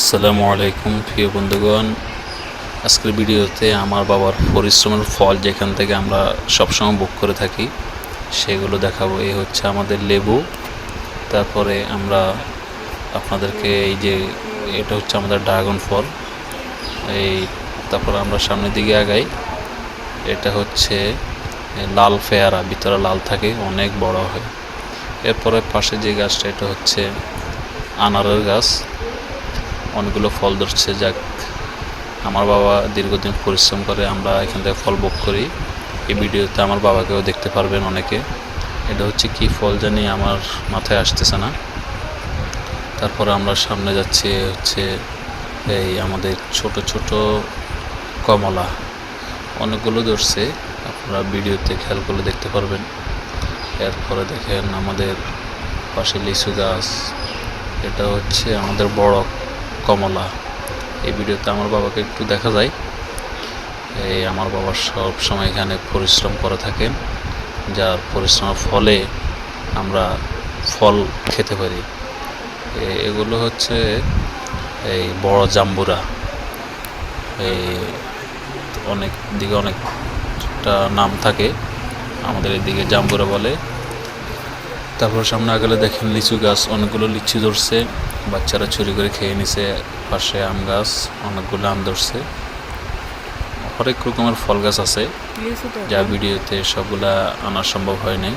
আসসালামু আলাইকুম, প্রিয় বন্ধুগণ। আজকের ভিডিওতে আমার বাবার পরিশ্রমের ফল যেখান থেকে আমরা সবসময় বুক করে থাকি, সেগুলো দেখাবো। এই হচ্ছে আমাদের লেবু। তারপরে আমরা আপনাদেরকে এই যে, এটা হচ্ছে আমাদের ড্রাগন ফল। এই তারপরে আমরা সামনের দিকে আগাই। এটা হচ্ছে লাল পেয়ারা, ভিতরে লাল থাকে, অনেক বড় হয়। এরপরে পাশে যে গাছটা, এটা হচ্ছে আনারের গাছ। অনেকগুলো ফল ধরছে, যাক। আমার বাবা দীর্ঘদিন পরিশ্রম করে আমরা এখান থেকে ফল ভোগ করি। এই ভিডিওতে আমার বাবাকেও দেখতে পারবেন অনেকে। এটা হচ্ছে কি ফল জানি আমার মাথায় আসতেছে না। তারপর আমরা সামনে যাচ্ছি হচ্ছে এই আমাদের ছোট ছোট কমলা। অনেকগুলো ধরছে, আপনারা ভিডিওতে খেয়াল করলে দেখতে পারবেন। এরপরে দেখেন আমাদের পাশে লিচু গাছ। এটা হচ্ছে আমাদের বড় কমলা। এই ভিডিওতে আমার বাবাকে একটু দেখা যায়। এই আমার বাবা সব সময় এখানে পরিশ্রম করে থাকেন। যার পরিশ্রমের ফলে আমরা ফল খেতে পারি। এগুলো হচ্ছে এই বড় জাম্বুরা। এই অনেক দিকে অনেকটা নাম থাকে। আমাদের এদিকে জাম্বুরা বলে। তারপর সামনে আগে দেখেন লিচু গাছ অনেকগুলো লিচু ধরছে। বাচ্চারা চুরি করে খেয়ে নিছে পাশে আম গাছ অনেকগুলো আম ধরছে। হরেক রকমের ফল গাছ আছে যা ভিডিওতে সবগুলা আনা সম্ভব হয়নি নাই।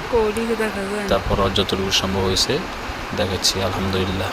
তারপর যতটুকু সম্ভব হয়েছে দেখাচ্ছি আলহামদুলিল্লাহ।